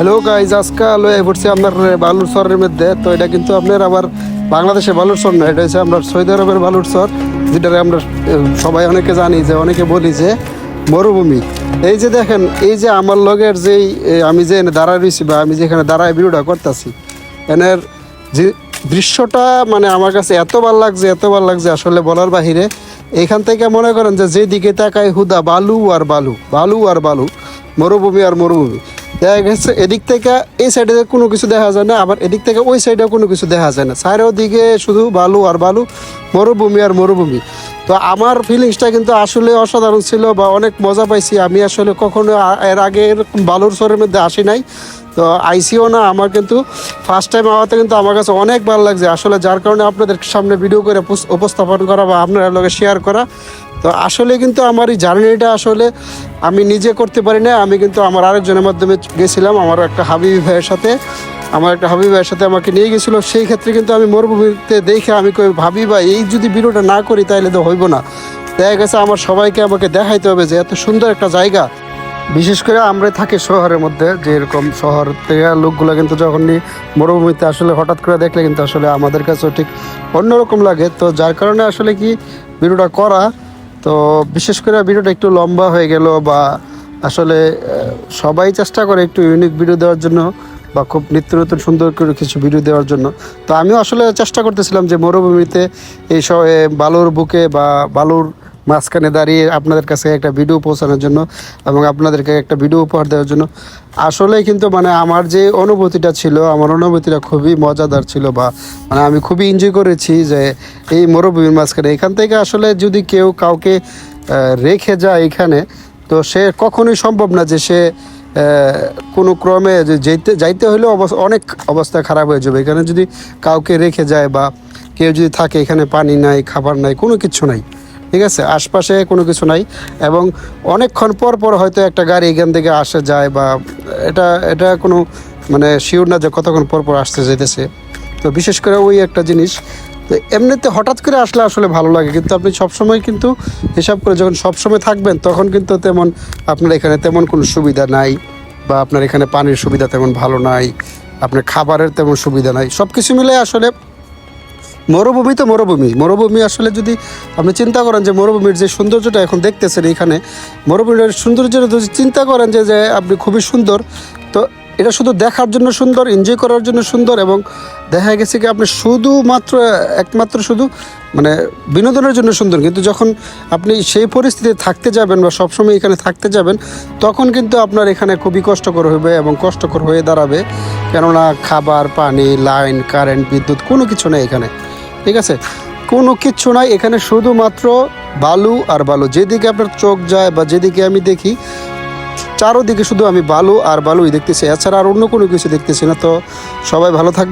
Hello guys আজকে এ পড়ছি আপনার বালুর চরের মধ্যে, তো এটা কিন্তু আপনার আবার বাংলাদেশে বালুর চর না, এটা হচ্ছে আমরা সৌদি আরবের বালুর চর যেটা আমরা সবাই অনেকে জানি যে, অনেকে বলি যে মরুভূমি। এই যে দেখেন, এই যে আমার লগের যেই আমি যে দাঁড়ায় রয়েছি বা আমি যেখানে দাঁড়ায় ভিডিওটা করতেছি, এনের যে দৃশ্যটা মানে আমার কাছে এত ভালো লাগছে, এত ভালো লাগছে আসলে বলার বাহিরে, এখান থেকে মনে করেন যে যেদিকে তাকায় হুদা বালু আর বালু বালু আর বালু, মরুভূমি আর মরুভূমি। দেখা গেছে, এদিক থেকে এই সাইডে কোনো কিছু দেখা যায় না, আবার এদিক থেকে ওই সাইডে কোনো কিছু দেখা যায় না। সাইডের দিকে শুধু বালু আর বালু, মরুভূমি আর মরুভূমি। তো আমার ফিলিংসটা কিন্তু আসলে অসাধারণ ছিল বা অনেক মজা পাইছি। আমি আসলে কখনো এর আগে এরকম বালুর শহরের মধ্যে আসি নাই। তো আইসিও না, আমার কিন্তু ফার্স্ট টাইম আওয়াতে কিন্তু আমার কাছে অনেক ভালো লাগছে। আসলে যার কারণে আপনাদের সামনে ভিডিও করে উপস্থাপন করা বা আপনারা লগে শেয়ার করা তো আসলে কিন্তু আমার এই জার্নিটা আসলে আমি নিজে করতে পারি না আমি কিন্তু আমার আরেকজনের মাধ্যমে গেছিলাম, আমার একটা হাবিবি ভাইয়ের সাথে, আমার একটা হাবিব ভাইয়ের সাথে আমাকে নিয়ে গেছিল, সেই ক্ষেত্রে কিন্তু আমি মরুভূমিতে দেখে আমি কই, ভাবি ভাই, এই যদি ভিডিওটা না করি তাহলে তো হইব না। দেখা গেছে আমার সবাইকে আমাকে দেখাইতে হবে যে এত সুন্দর একটা জায়গা। বিশেষ করে আমরা থাকি শহরের মধ্যে যে এরকম শহর থেকে লোকগুলো কিন্তু যখন মরুভূমিতে আসলে হঠাৎ করে দেখলে কিন্তু আসলে আমাদের কাছেও ঠিক অন্যরকম লাগে। তো যার কারণে আসলে কি ভিডিওটা করা তো বিশেষ করে ভিডিওটা একটু লম্বা হয়ে গেল বা আসলে সবাই চেষ্টা করে একটু ইউনিক ভিডিও দেওয়ার জন্য বা খুব নিত্য নতুন সুন্দর করে কিছু ভিডিও দেওয়ার জন্য। তো আমিও আসলে চেষ্টা করতেছিলাম যে মরুভূমিতে এই সব বালুর বুকে বা বালুর মাঝখানে দাঁড়িয়ে আপনাদের কাছে একটা ভিডিও পৌঁছানোর জন্য এবং আপনাদেরকে একটা ভিডিও উপহার দেওয়ার জন্য। আসলে কিন্তু মানে আমার যে অনুভূতিটা ছিল, আমার অনুভূতিটা খুবই মজাদার ছিল বা মানে আমি খুবই এনজয় করেছি যে এই মরুভূমির মাঝখানে। এখান থেকে আসলে যদি কেউ কাউকে রেখে যায় এখানে, তো সে কখনোই সম্ভব না যে সে কোনো ক্রমে যেতে, যাইতে হলেও অবস্থা অনেক অবস্থা খারাপ হয়ে যাবে। এখানে যদি কাউকে রেখে যায় বা কেউ যদি থাকে, এখানে পানি নাই, খাবার নাই, কোনো কিছু নাই। ঠিক আছে? আশপাশে কোনো কিছু নাই এবং অনেকক্ষণ পর পর হয়তো একটা গাড়ি এখান থেকে আসে যায় বা এটা এটা কোনো মানে শিওর না যে কতক্ষণ পর পর আসতে যেতেছে তো বিশেষ করে ওই একটা জিনিস। তো এমনিতে হঠাৎ করে আসলে আসলে ভালো লাগে কিন্তু আপনি সবসময় কিন্তু হিসাব করে যখন সবসময় থাকবেন তখন কিন্তু তেমন আপনার এখানে তেমন কোনো সুবিধা নাই বা আপনার এখানে পানির সুবিধা তেমন ভালো নাই, আপনার খাবারের তেমন সুবিধা নাই। সব কিছু মিলে আসলে মরুভূমি তো মরুভূমি। মরুভূমি আসলে যদি আপনি চিন্তা করেন যে মরুভূমির যে সৌন্দর্যটা এখন দেখতেছেন এখানে, মরুভূমির সৌন্দর্যটা যদি চিন্তা করেন যে যে আপনি খুবই সুন্দর, তো এটা শুধু দেখার জন্য সুন্দর এনজয় করার জন্য সুন্দর এবং দেখা গেছে কি আপনি শুধুমাত্র, একমাত্র শুধু মানে বিনোদনের জন্য সুন্দর। কিন্তু যখন আপনি সেই পরিস্থিতিতে থাকতে যাবেন বা সবসময় এখানে থাকতে যাবেন, তখন কিন্তু আপনার এখানে খুবই কষ্টকর হবে এবং কষ্টকর হয়ে দাঁড়াবে। কেননা খাবার, পানি, লাইন, কারেন্ট, বিদ্যুৎ কোনো কিছু নেই এখানে। ঠিক আছে? কোনো কিচ্ছু নাই, এখানে শুধুমাত্র বালু আর বালু। যেদিকে আপনার চোখ যায় বা যেদিকে আমি দেখি, চারোদিকে শুধু আমি বালু আর বালুই দেখতেছি। এছাড়া আর অন্য কোনো কিছু দেখতেছি না, তো সবাই ভালো থাকবে